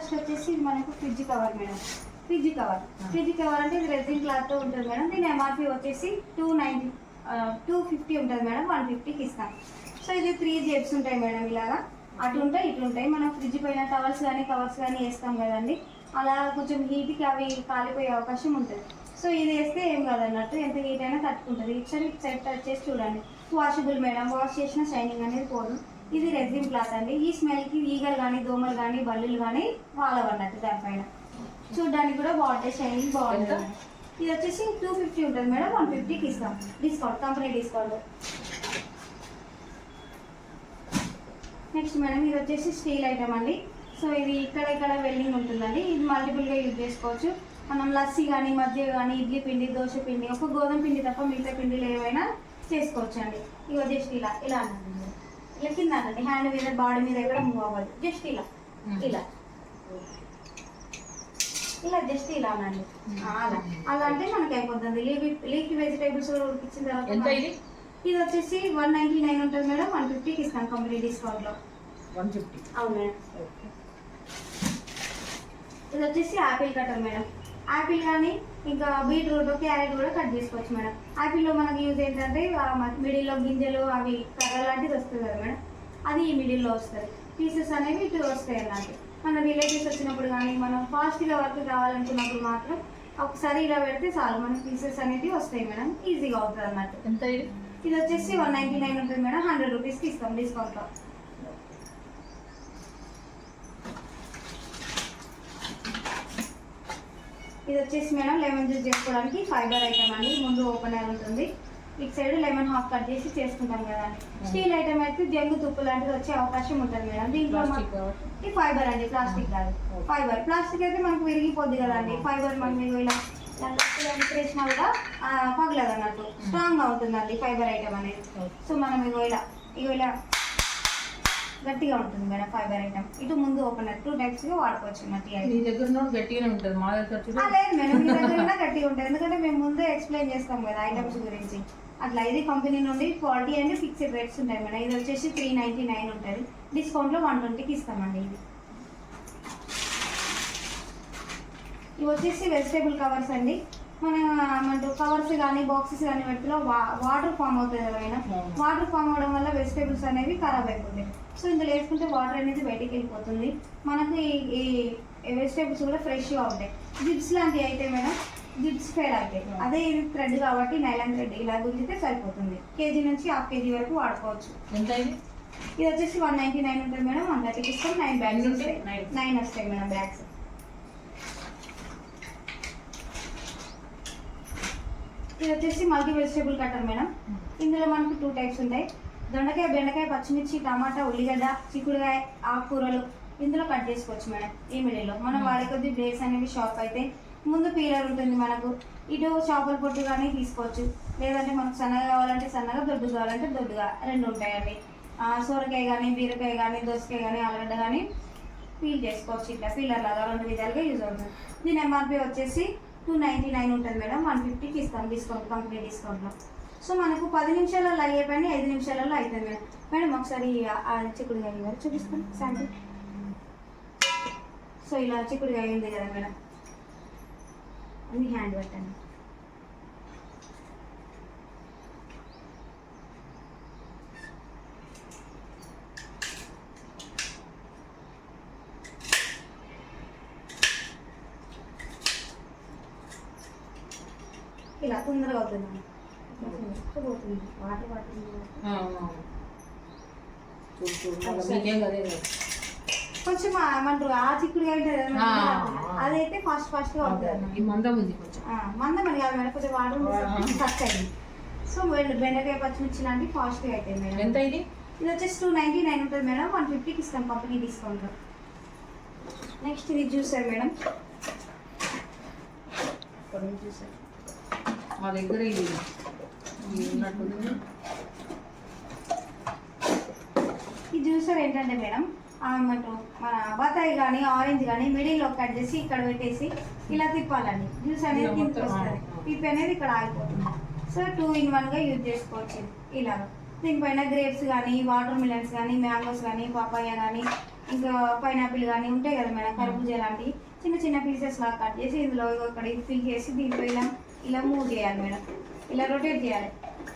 First వచ్చేసి మనకు fridge cover madam. Fridge cover. Fridge cover అంటే ఇది రెజిన్ క్లాత్తో ఉంటుంది మేడం. దీని ఎంఆర్పి వచ్చేసి టూ నైన్టీ టూ ఫిఫ్టీ ఉంటుంది మేడం. వన్ ఫిఫ్టీకి ఇస్తాం. సో ఇది త్రీ జెబ్స్ ఉంటాయి మేడం ఇలాగా. అటు ఉంటాయి ఇటు ఉంటాయి. మనం ఫ్రిడ్జ్ పైన టవల్స్ కానీ కవర్స్ కానీ వేస్తాం కదండి. అలా కొంచెం హీట్కి అవి కాలిపోయే అవకాశం ఉంటుంది. సో ఇది వేస్తే ఏం కాదన్నట్టు ఎంత హీట్ అయినా తట్టుకుంటుంది. ఒకసారి సైడ్ టచ్ చేసి చూడండి. Washable madam. వాష్ చేసిన షైనింగ్ అనేది పోదు. ఇది రెజిన్ క్లాత్ అండి. ఈ స్మెల్కి ఈగలు కానీ దోమలు కానీ బల్లులు కానీ వాలవన్నట్టు దానిపైన. చూడడానికి కూడా బాగుంటాయి షైనింగ్ బాగుంటుంది? ఇది వచ్చేసి టూ ఫిఫ్టీ ఉంటుంది మేడం. వన్ ఫిఫ్టీకి ఇస్తాం. Discount company discount next madam ఇది వచ్చేసి స్టీల్ ఐటమ్ అండి. సో ఇది ఇక్కడ ఇక్కడ వెల్డింగ్ ఉంటుందండి. ఇది మల్టిపుల్గా యూజ్ చేసుకోవచ్చు. మనం లస్సీ కానీ మధ్య కానీ ఇడ్లీ పిండి దోశ పిండి ఒక గోధుమ పిండి తప్ప మిగతా పిండిలు ఏవైనా చేసుకోవచ్చు అండి ఇగో జస్ట్ ఇలా ఇలా అనండి ఇలా కింద అనండి హ్యాండ్ మీద బాడీ మీద ఎక్కడ మూవ్ అవ్వదు. జస్ట్ ఇలా. ఇలా. ఇలా జస్ట్ ఇలా అనండి. ఆ, అలా. అలా అంటే మనకి అయిపోతుంది. లీఫీ లీఫీ వెజిటేబుల్స్ కూడా ఉడికించిన తర్వాత ఇది? వచ్చేసి వన్ నైన్టీ నైన్ ఉంటుంది మేడం. వన్ ఫిఫ్టీకి ఇస్తాం కంపెనీ డిస్కౌంట్లో. వన్ ఫిఫ్టీ అవును మేడం. ఇది వచ్చేసి యాపిల్ కటర్ మేడం. యాపిల్ కానీ ఇంకా బీట్రూట్ క్యారెట్ కూడా కట్ చేసుకోవచ్చు మేడం. యాపిల్లో మనకి యూజ్ ఏంటంటే మిడిల్లో గింజలు అవి కర్ర లాంటిది వస్తుంది కదా మేడం. అది ఈ మిడిల్లో వస్తుంది పీసెస్ అనేవి ఇటు వస్తాయి అన్నట్టు. మన రిలేటివ్స్ వచ్చినప్పుడు కానీ మనం ఫాస్ట్గా వర్క్ కావాలనుకున్నప్పుడు మాత్రం ఒకసారి ఇలా పెడితే చాలు. మన పీసెస్ అనేవి వస్తాయి మేడం. ఈజీగా అవుతుంది అన్నట్టు. ఇది వచ్చేసి వన్ నైన్టీ నైన్ ఉంటుంది మేడం. హండ్రెడ్ రూపీస్కి ఇస్తాం డిస్కౌంట్లో. ఇది వచ్చేసి మేడం లెమన్ జ్యూస్ చేసుకోవడానికి ఫైబర్ ఐటమ్ అండి. ముందు ఓపెనర్ ఉంటుంది. ఇటు సైడ్ లెమన్ హాఫ్ కట్ చేసి చేసుకుంటాం కదా. స్టీల్ ఐటమ్ అయితే జంగు తుప్పు లాంటిది వచ్చే అవకాశం ఉంటుంది మేడం. దీంట్లో ఇది ఫైబర్ అండి ప్లాస్టిక్ కాదు. ఫైబర్. ప్లాస్టిక్ అయితే మనకు విరిగిపోద్ది కదండి ఫైబర్ మనం ఇలా చేసినా కూడా పగలదు అన్నట్టు స్ట్రాంగ్గా ఉంటుందండి ఫైబర్ ఐటమ్ అనేది. సో మనం ఇగో ఇలా ఇగో ఇలా గట్టిగా ఉంటుంది మేడం ఫైబర్ ఐటమ్. ఇటు ముందు ఓపెనర్ టూ టైప్స్గా వాడుకోవచ్చు మీ item. దగ్గర గట్టిగానే ఉంటుంది మా దగ్గర చూడు. లేదు మేడం మీ దగ్గర గట్టిగా ఉంటుంది ఎందుకంటే మేము ముందే ఎక్స్ప్లెయిన్ చేస్తాం కదా ఐటమ్స్ గురించి. అట్లా ఇది కంపెనీ నుండి క్వాలిటీ అండ్ ఫిక్స్డ్ రేట్స్ ఉంటాయి మేడం. ఇది వచ్చేసి త్రీ నైన్టీ నైన్ ఉంటుంది. డిస్కౌంట్లో వన్ ట్వంటీకి ఇస్తామండి ఇది. ఇవి వచ్చేసి వెజిటేబుల్ కవర్స్ అండి. మన మన కవర్స్ కానీ బాక్సెస్ కానీ వాటిలో వాటర్ ఫామ్ అవుతుంది కదా. వాటర్ ఫామ్ అవడం వల్ల వెజిటేబుల్స్ అనేవి ఖరాబ్ అయిపోతాయి. సో ఇందులో వేసుకుంటే వాటర్ అనేది బయటికి వెళ్ళిపోతుంది. మనకు ఈ వెజిటేబుల్స్ కూడా ఫ్రెష్గా ఉంటాయి. జిప్స్ లాంటివి అయితే మేడం జిప్స్ ఫెయిల్ అవుతాయి అదే ఇది థ్రెడ్ కాబట్టి నైలాన్ థ్రెడ్ ఇలా గుంజితే సరిపోతుంది. కేజీ నుంచి హాఫ్ కేజీ వరకు వాడుకోవచ్చు. ఇది? వచ్చేసి వన్ నైన్టీ నైన్ ఉంటుంది మేడం వన్ థర్టీకి ఇస్తాం నైన్ బ్యాగ్స్ ఉంటాయి? నైన్ వస్తాయి మేడం బ్యాగ్స్ ఇది వచ్చేసి మల్టీ వెజిటేబుల్ కట్టర్ మేడం ఇందులో మనకు టూ టైప్స్ ఉంటాయి. దొండకాయ బెండకాయ పచ్చిమిర్చి టమాటా ఉల్లిగడ్డ చిక్కుడుకాయ ఆకుకూరలు ఇందులో కట్ చేసుకోవచ్చు మేడం ఈ మిడిల్లో. మనం వాడే కొద్ది బ్రేక్స్ అనేవి షాప్ అయితే ముందు పీలర్ ఉంటుంది మనకు. ఇటు చేపల పొట్టు కానీ తీసుకోవచ్చు. లేదంటే మనకు సన్నగా కావాలంటే సన్నగా దొడ్డు కావాలంటే దొడ్డుగా. రెండు ఉంటాయండి. సోరకాయ సొరకాయ కానీ బీరకాయ కానీ దోసకాయ కానీ ఆలుగడ్డ కానీ పీల్ చేసుకోవచ్చు ఇట్లా. పీలర్ లాగా రెండు విధాలుగా యూజ్ అవుతుంది. దీని ఎంఆర్పి వచ్చేసి టూ నైంటీ నైన్ ఉంటుంది మేడం. వన్ ఫిఫ్టీకి ఇస్తాం డిస్కౌంట్ కంపెనీ డిస్కౌంట్లో. సో మనకు పది నిమిషాలలో అయ్యే పని ఐదు నిమిషాలలో అవుతుంది మేడం. మేడం ఒకసారి ఆ- ఆ చూపిస్తాను. శాంపుల్ సో ఇలా చిక్కుడుగా అయింది కదా మేడం. అన్ని హ్యాండ్ పెట్టండి. ఇలా తొందరగా అవుతుంది కొంచెం ఏమంటారు ఆ చిక్కుడుగా ఉంటుంది. అదైతే ఫాస్ట్ ఫాస్ట్ అవుతుంది మందం ఉంది కొంచెం. ఆ, మందమని కాదు మేడం కొంచెం వాటర్. ఫస్ట్ అయింది. సో బెండ- బెండకాయ పచ్చిమిర్చి లాంటివి ఫాస్ట్గా అవుతాయి మేడం. ఎంత ఇది? ఇది వచ్చేసి టూ నైన్టీ నైన్ ఉంటుంది మేడం. వన్ ఫిఫ్టీకి ఇస్తాం కంపెనీ డిస్కౌంట్ నెక్స్ట్ ఇది చూసారు మేడం. చూసారు మా దగ్గర ఇది. ఈ జ్యూసర్ ఏంటంటే మేడం ఏమంటారు మన బత్తాయి కానీ ఆరెంజ్ కానీ మిడిల్లో కట్ చేసి ఇక్కడ పెట్టేసి ఇలా తిప్పాలండి. జ్యూస్ అనేది కిందకి వస్తుంది. తిప్పి అనేది ఇక్కడ ఆగిపోతుంది. సో టూ ఇన్ వన్గా యూజ్ చేసుకోవచ్చు ఇలా. దీనిపైన గ్రేప్స్ కానీ వాటర్ మిలన్స్ కానీ మ్యాంగోస్ కానీ పపాయ కానీ ఇంకా పైనాపిల్ కానీ ఉంటాయి కదా మేడం కర్బూజా లాంటివి చిన్న చిన్న పీసెస్ లాగా కట్ చేసి ఇందులో ఇక్కడ ఫిల్ చేసి దీంట్లో ఇలా ఇలా మూవ్ చేయాలి మేడం. ఇలా రొటేట్ చేయాలి.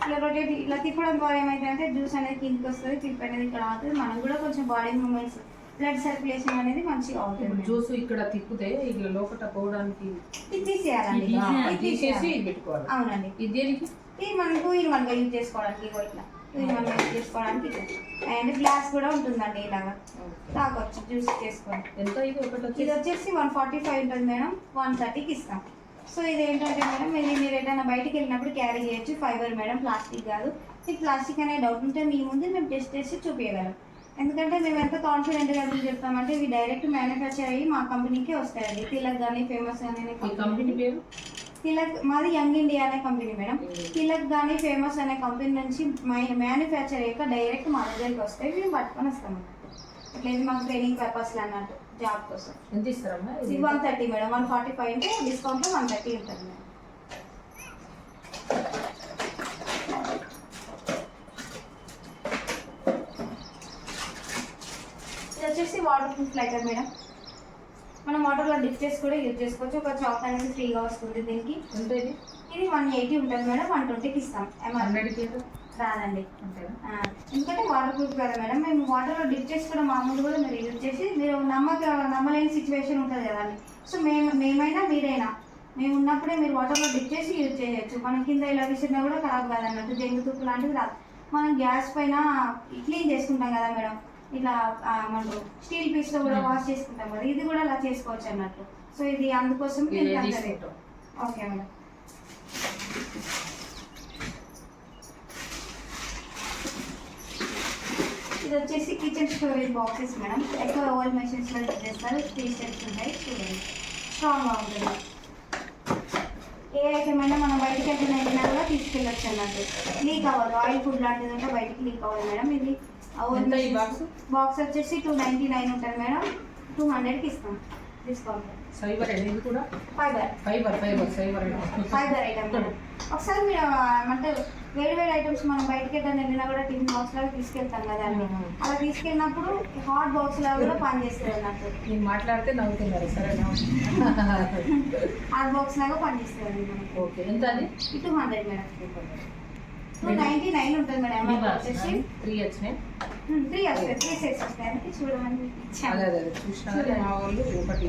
ఇలా రొటేట్ ఇలా తిప్పడం ద్వారా ఏమైందంటే జ్యూస్ అనేది కిందికి వస్తుంది తిప్పి అనేది ఇక్కడ అవుతుంది మనం కూడా కొంచెం బాడీ మూమెంట్స్ బ్లడ్ సర్క్యులేషన్ అనేది మంచిగా అవుతుంది. జ్యూస్ ఇక్కడ తిప్పితే ఇక లోపల పోవడానికి ఇది తీసేయాలండి ఇది తీసేసి పెట్టుకోవాలి. అవునండి. ఇది దేనికి? ఇది మనం టూ ఇన్ యూజ్ చేసుకోవడానికి ఇట్లా. టూ ఇన్ యూజ్ చేసుకోవడానికి ఇట్లా. అండ్ గ్లాస్ కూడా ఉంటుందండి ఇలాగా. తాగొచ్చు జ్యూస్ చేసుకోండి. ఎంత ఇది? ఒకటి ఇది వచ్చేసి వచ్చేసి వన్ ఫార్టీ ఫైవ్ ఉంటుంది మేడం. వన్ థర్టీకి ఇస్తాం. సో ఇది ఏంటంటే మేడం ఇది మీరు ఎటైనా బయటికి వెళ్ళినప్పుడు క్యారీ చేయొచ్చు. ఫైబర్ మేడం ప్లాస్టిక్ కాదు. ఈ ప్లాస్టిక్ అనే డౌట్ ఉంటే మీ ముందు మేము టెస్ట్ చేసి చూపించగలం ఎందుకంటే మేము ఎంత కాన్ఫిడెంట్గా ఎందుకు చెప్తామంటే ఇవి డైరెక్ట్ మ్యానుఫ్యాక్చర్ అయ్యి మా కంపెనీకే వస్తాయండి. తిలక్ కానీ ఫేమస్ కానీ ఈ కంపెనీ పేరు? తిలక్ మాది యంగ్ ఇండియా అనే కంపెనీ మేడం. తిలక్ కానీ ఫేమస్ అనే కంపెనీ నుంచి మ్యానుఫ్యాక్చర్ అయ్యాక డైరెక్ట్ మా దగ్గరికి వస్తాయి. మేము పట్టుకొని వస్తాం ఇట్లా ఇది మాకు ట్రైనింగ్ పర్పస్లో అన్నట్టు. జాబ్ కోసం. ఎంత ఇస్తారమ్మా ఇది? One thirty madam. One forty five అంటే డిస్కౌంట్లో వన్ థర్టీ ఉంటుంది మేడం. ఇది వచ్చేసి వాటర్ ప్రూఫ్ లైటర్ మేడం. మనం వాటర్లో డిప్ చేసి కూడా యూజ్ చేసుకోవచ్చు. ఒక చాక్ అనేది ఫ్రీగా వస్తుంది దీనికి. ఎంత ఇది? వన్ ఎయిటీ ఉంటుంది మేడం. వన్ ట్వంటీకి ఇస్తాం. రాదండి ఎందుకంటే వాటర్ ప్రూఫ్ కదా మేడం మేము వాటర్లో డిప్ చేసి కూడా మామూలు కూడా మీరు యూజ్ చేసి మీరు నమ్మక నమ్మలేని సిచ్యువేషన్ ఉంటుంది కదండి సో మేము మేమైనా మీరైనా మేము ఉన్నప్పుడే మీరు వాటర్లో డిప్ చేసి యూజ్ చేయొచ్చు. మనం కింద ఇలా విసిరినా కూడా ఖరాబ్ కాదన్నట్టు జంగు తుప్పు లాంటివి రాదు. మనం గ్యాస్ పైన క్లీన్ చేసుకుంటాం కదా మేడం. ఇట్లా ఆ, ఏమంటారు స్టీల్ పీస్లో కూడా వాష్ చేసుకుంటాం కదా ఇది కూడా అలా చేసుకోవచ్చు అన్నట్టు. సో ఇది అందుకోసం ఓకే మేడం. ఇది వచ్చేసి కిచెన్ స్టోరేజ్ బాక్సెస్ మేడం ఎక్కువ ఓల్డ్ మెషిన్స్లో యూజ్ చేస్తారు త్రీ స్టెప్స్ ఉంటాయి చూడండి. స్ట్రాంగ్గా ఉంటుంది. ఏ ఐటమ్ అయినా మనం బయటికి ఎక్కడికి వెళ్ళినా కూడా తీసుకెళ్ళొచ్చు అన్నట్టు. లీక్ అవ్వదు. ఆయిల్ ఫుడ్ లాంటిది ఉంటే బయటికి లీక్ అవ్వదు మేడం ఇది? బాక్స్ వచ్చేసి టూ నైంటీ నైన్ ఉంటుంది మేడం టూ హండ్రెడ్కి ఇస్తాం. డిస్కౌంట్ సైబర్ ఇది కూడా? Fibre. Fibre fibre cyber fibre item ఒకసారి మీరు అంటే వేడి వేడి ఐటమ్స్ మనం బయటకి ఎక్కడ వెళ్ళినా కూడా టిఫిన్ బాక్స్ లాగా తీసుకెళ్తాం కదా అండి. అలా తీసుకెళ్ళినప్పుడు హాట్ బాక్స్ లాగా కూడా పనిచేస్తుంది అన్నట్టు. నేను మాట్లాడితే నవ్వుతున్నారు సరేనా? హాట్ బాక్స్ లాగా పనిచేస్తుంది ఓకే ఎంత అది? Two hundred madam. Two ninety nine ఉంటుంది మేడం వచ్చేసి. త్రీ వచ్చినాయి త్రీ వస్తాయి త్రీ సెట్స్ వస్తాయి చూడమని ఇచ్చాను అదే అదే చూసినా కానీ మా వాళ్ళు ఒకటి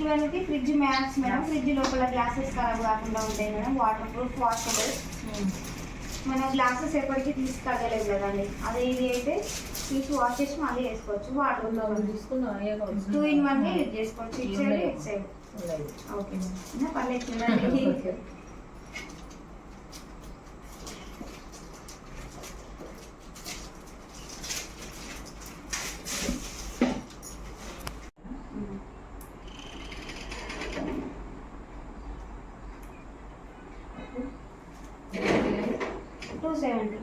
ఇవన్నీ ఫ్రిడ్జ్ మ్యాట్స్ మేడం ఫ్రిడ్జ్ లోపల గ్లాసెస్ ఖరాబ్ కాకుండా ఉంటాయి మేడం వాటర్ ప్రూఫ్ వాషబుల్ మనం గ్లాసెస్ ఎప్పటికీ తీసుకెళ్ళలేము కదండి అదే ఇది అయితే తీసి వాష్ చేసి మళ్ళీ వేసుకోవచ్చు వాటర్ మనం తీసుకుందాం అయ్యాక టూ ఇన్ వన్ యూజ్ చేసుకోవచ్చు ఇటు సైడ్ ఇటు సైడ్ ఉన్నాయి. ఓకే పర్లేదు చూడండి టూ సెవెంటీ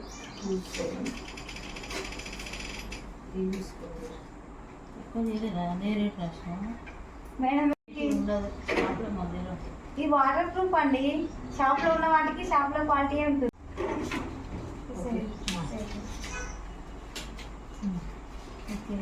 మేడం. ఈ వాటర్ ప్రూఫ్ అండి. షాప్లో ఉన్న వాటికి షాప్లో క్వాలిటీ ఉంటుంది. ఓకే.